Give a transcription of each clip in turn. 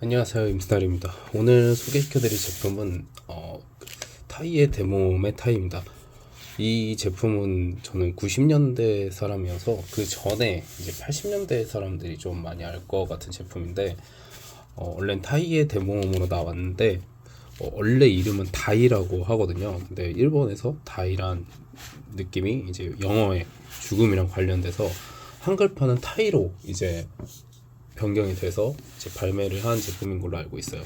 안녕하세요 임스달입니다. 오늘 소개시켜드릴 제품은 어, 타이의 데모메 타이입니다. 이 제품은 저는 90년대 사람이어서 그 전에 이제 80년대 사람들이 좀 많이 알 것 같은 제품인데 어, 원래는 타이의 데모음으로 나왔는데 어, 원래 이름은 다이라고 하거든요. 근데 일본에서 다이란 느낌이 이제 영어의 죽음이랑 관련돼서 한글판은 타이로 이제 변경이 돼서 이제 발매를 한 제품인 걸로 알고 있어요.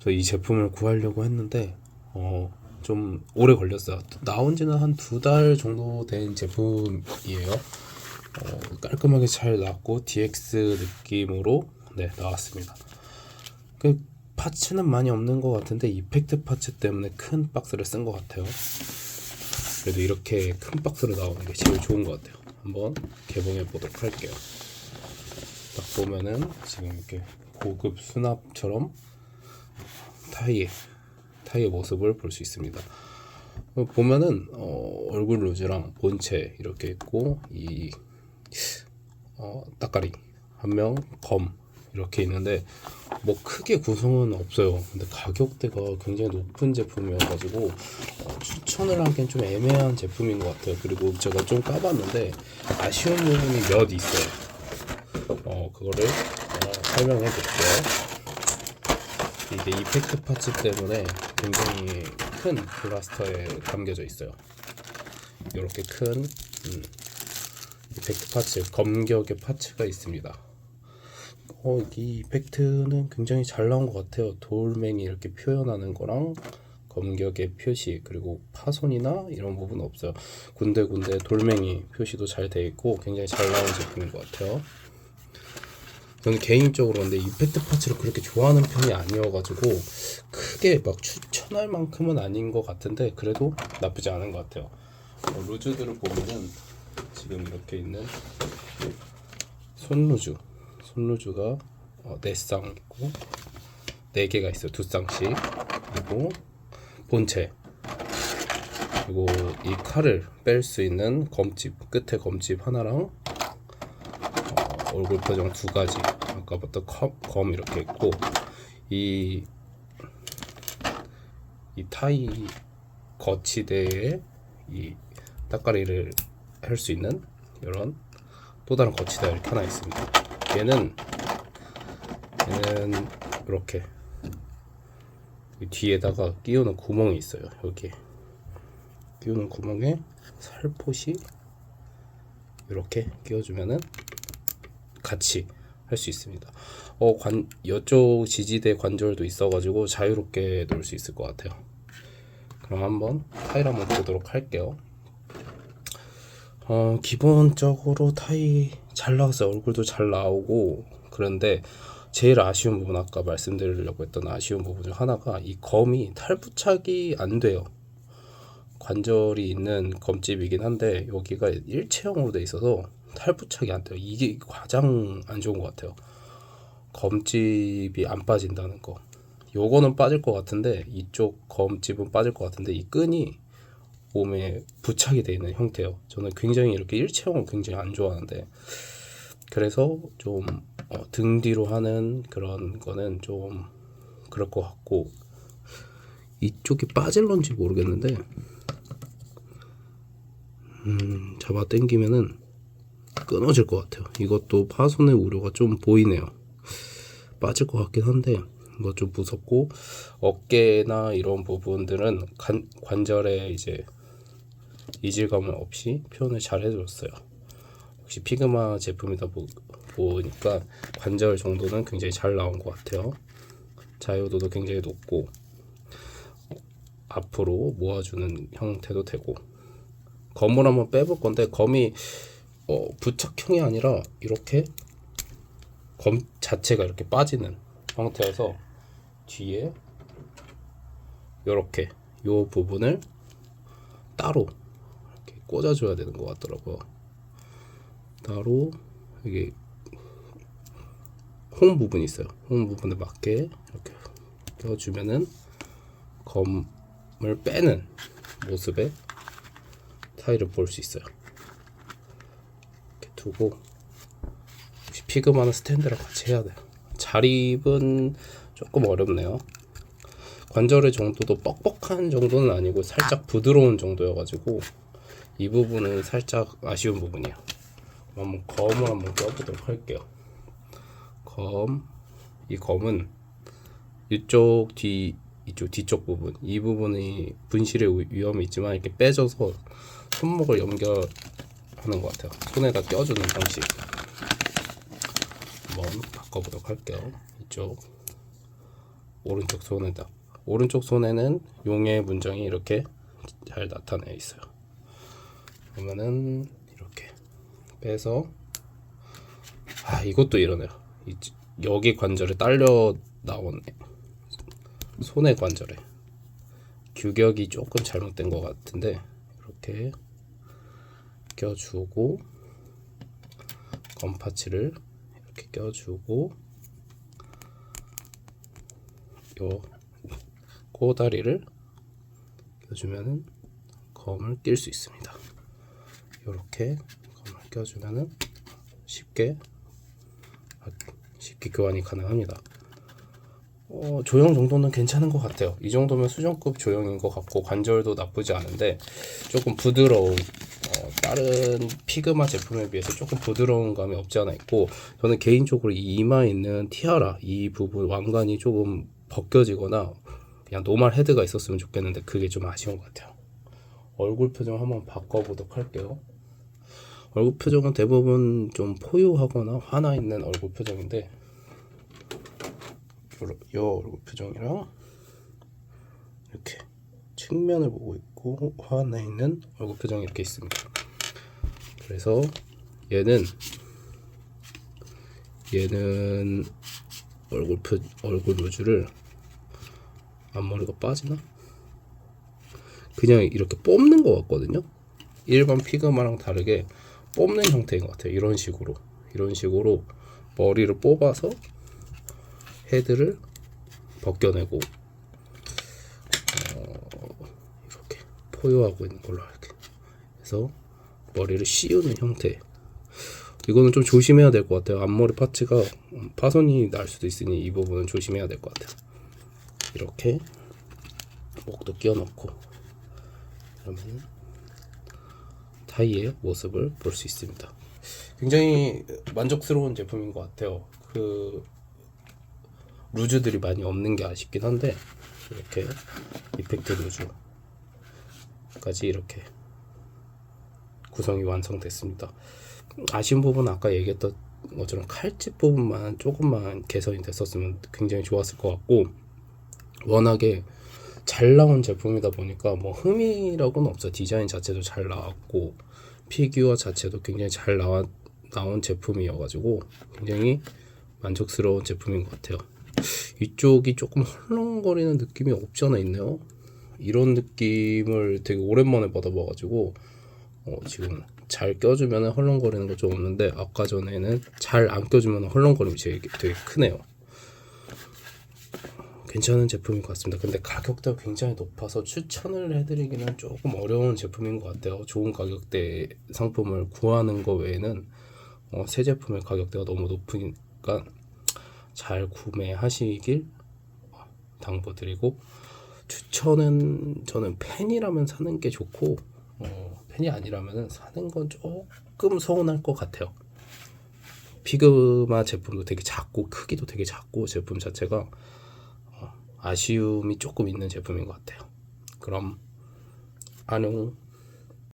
저 이 제품을 구하려고 했는데 어, 좀 오래 걸렸어요. 나온 지는 한 두 달 정도 된 제품이에요. 어, 깔끔하게 잘 나왔고 DX 느낌으로 네, 나왔습니다. 그 파츠는 많이 없는 것 같은데 이펙트 파츠 때문에 큰 박스를 쓴 것 같아요. 그래도 이렇게 큰 박스로 나오는 게 제일 좋은 것 같아요. 한번 개봉해 보도록 할게요. 딱 보면은 지금 이렇게 고급 수납처럼 타이의 타이의 모습을 볼 수 있습니다. 어, 보면은 어, 얼굴 루즈랑 본체 이렇게 있고 이 어, 따까리 한 명 검 이렇게 있는데 뭐 크게 구성은 없어요. 근데 가격대가 굉장히 높은 제품이어가지고 어, 추천을 하기엔 좀 애매한 제품인 것 같아요. 그리고 제가 좀 까봤는데 아쉬운 부분이 몇 있어요. 어 그거를 어, 설명해 드릴게요. 이게 이펙트 파츠 때문에 굉장히 큰 블라스터에 담겨져 있어요. 이렇게 큰 음, 이펙트 파츠, 검격의 파츠가 있습니다. 어, 이 이펙트는 굉장히 잘 나온 것 같아요. 돌멩이 이렇게 표현하는 거랑 검격의 표시 그리고 파손이나 이런 부분 없어요. 군데군데 돌멩이 표시도 잘 돼 있고 굉장히 잘 나온 제품인 것 같아요. 저는 개인적으로 근데 이펙트 파츠를 그렇게 좋아하는 편이 아니어가지고 크게 막 추천할 만큼은 아닌 것 같은데 그래도 나쁘지 않은 것 같아요. 어, 루즈들을 보면은 지금 이렇게 있는 손 루즈, 손 루즈가 어, 4쌍 있고 4개가 있어요. 두 쌍씩 그리고 본체 그리고 이 칼을 뺄 수 있는 검집 끝에 검집 하나랑 얼굴 표정 두 가지. 아까부터 검, 검 이렇게 있고 이, 이 타이 거치대에 이 따까리를 할 수 있는 이런 또 다른 거치대 이렇게 하나 있습니다. 얘는 얘는 이렇게 이 뒤에다가 끼우는 구멍이 있어요. 여기 끼우는 구멍에 살포시 이렇게 끼워주면은 같이 할 수 있습니다. 어, 관, 이쪽 지지대 관절도 있어가지고 자유롭게 놀수 있을 것 같아요. 그럼 한번 타일 한번 보도록 할게요. 어, 기본적으로 타이 잘 나왔어요. 얼굴도 잘 나오고 그런데 제일 아쉬운 부분 아까 말씀드리려고 했던 아쉬운 부분 중 하나가 이 검이 탈부착이 안 돼요. 관절이 있는 검집이긴 한데 여기가 일체형으로 돼 있어서 탈부착이 안 돼요. 이게 가장 안 좋은 것 같아요. 검집이 안 빠진다는 거. 요거는 빠질 것 같은데 이쪽 검집은 빠질 것 같은데 이 끈이 몸에 부착이 되어 있는 형태예요. 저는 굉장히 이렇게 일체형을 굉장히 안 좋아하는데 그래서 좀 어, 등 뒤로 하는 그런 거는 좀 그럴 것 같고 이쪽이 빠질런지 모르겠는데 음, 잡아 당기면은 끊어질 것 같아요. 이것도 파손의 우려가 좀 보이네요. 빠질 것 같긴 한데 이거 좀 무섭고 어깨나 이런 부분들은 관, 관절에 이제 이질감 없이 표현을 잘 해줬어요. 역시 피그마 제품이다 보, 보니까 관절 정도는 굉장히 잘 나온 것 같아요. 자유도도 굉장히 높고 앞으로 모아주는 형태도 되고 검을 한번 빼볼 건데 검이 어, 부착형이 아니라 이렇게 검 자체가 이렇게 빠지는 형태여서 뒤에 이렇게 요 부분을 따로 이렇게 꽂아줘야 되는 것 같더라고요. 따로 여기 홈 부분이 있어요. 홈 부분에 맞게 이렇게 껴주면은 검을 빼는 모습의 타일을 볼 수 있어요. 두고 혹시 피그마는 스탠드랑 같이 해야 돼요. 자립은 조금 어렵네요. 관절의 정도도 뻑뻑한 정도는 아니고 살짝 부드러운 정도여가지고 이 부분은 살짝 아쉬운 부분이에요. 한번 검을 한번 껴보도록 할게요. 검, 이 검은 이쪽 뒤 이쪽 뒤쪽 부분 이 부분이 분실의 위- 위험이 있지만 이렇게 빼줘서 손목을 연결 하는 것 같아요. 손에다 껴주는 방식. 한번 바꿔보도록 할게요. 이쪽 오른쪽 손에다 오른쪽 손에는 용의 문장이 이렇게 잘 나타내 있어요. 그러면은 이렇게 빼서 아 이것도 이러네요. 이, 여기 관절에 딸려 나오네. 손의 관절에 규격이 조금 잘못된 것 같은데 이렇게 껴주고 검파치를 이렇게 껴주고 요 꼬다리를 껴주면은 검을 낄 수 있습니다. 이렇게 검을 껴주면은 쉽게 아, 쉽게 교환이 가능합니다. 어, 조형 정도는 괜찮은 것 같아요. 이 정도면 수준급 조형인 것 같고 관절도 나쁘지 않은데 조금 부드러운 어, 다른 피그마 제품에 비해서 조금 부드러운 감이 없지 않아 있고 저는 개인적으로 이 이마에 있는 티아라 이 부분 왕관이 조금 벗겨지거나 그냥 노멀 헤드가 있었으면 좋겠는데 그게 좀 아쉬운 것 같아요. 얼굴 표정 한번 바꿔보도록 할게요. 얼굴 표정은 대부분 좀 포효하거나 화나 있는 얼굴 표정인데 요 얼굴 표정이랑 이렇게 측면을 보고 있고 화나 있는 얼굴 표정이 이렇게 있습니다. 그래서 얘는 얘는 얼굴 표 얼굴 루즈를 앞머리가 빠지나? 그냥 이렇게 뽑는 것 같거든요. 일반 피그마랑 다르게 뽑는 형태인 것 같아요. 이런 식으로 이런 식으로 머리를 뽑아서 헤드를 벗겨내고 어, 이렇게 포효하고 있는 걸로 이렇게 해서 머리를 씌우는 형태. 이거는 좀 조심해야 될 것 같아요. 앞머리 파츠가 음, 파손이 날 수도 있으니 이 부분은 조심해야 될 것 같아요. 이렇게 목도 끼워 넣고 그러면 타이의 모습을 볼 수 있습니다. 굉장히 만족스러운 제품인 것 같아요. 그 루즈들이 많이 없는 게 아쉽긴 한데 이렇게 이펙트 루즈까지 이렇게 구성이 완성됐습니다. 아쉬운 부분은 아까 얘기했던 것처럼 칼집 부분만 조금만 개선이 됐었으면 굉장히 좋았을 것 같고 워낙에 잘 나온 제품이다 보니까 뭐 흠이라고는 없어 디자인 자체도 잘 나왔고 피규어 자체도 굉장히 잘 나와, 나온 제품이어가지고 굉장히 만족스러운 제품인 것 같아요. 이쪽이 조금 헐렁거리는 느낌이 없지 않아 있네요. 이런 느낌을 되게 오랜만에 받아봐가지고 어, 지금 잘 껴주면 헐렁거리는 거 좀 없는데 아까 전에는 잘 안 껴주면 헐렁거림이 되게, 되게 크네요. 괜찮은 제품인 것 같습니다. 근데 가격대가 굉장히 높아서 추천을 해드리기는 조금 어려운 제품인 것 같아요. 좋은 가격대 상품을 구하는 거 외에는 어, 새 제품의 가격대가 너무 높으니까 잘 구매하시길 당부드리고 추천은 저는 팬이라면 사는 게 좋고 어, 팬이 아니라면 사는 건 조금 서운할 것 같아요. 피그마 제품도 되게 작고 크기도 되게 작고 제품 자체가 어, 아쉬움이 조금 있는 제품인 것 같아요. 그럼 안녕.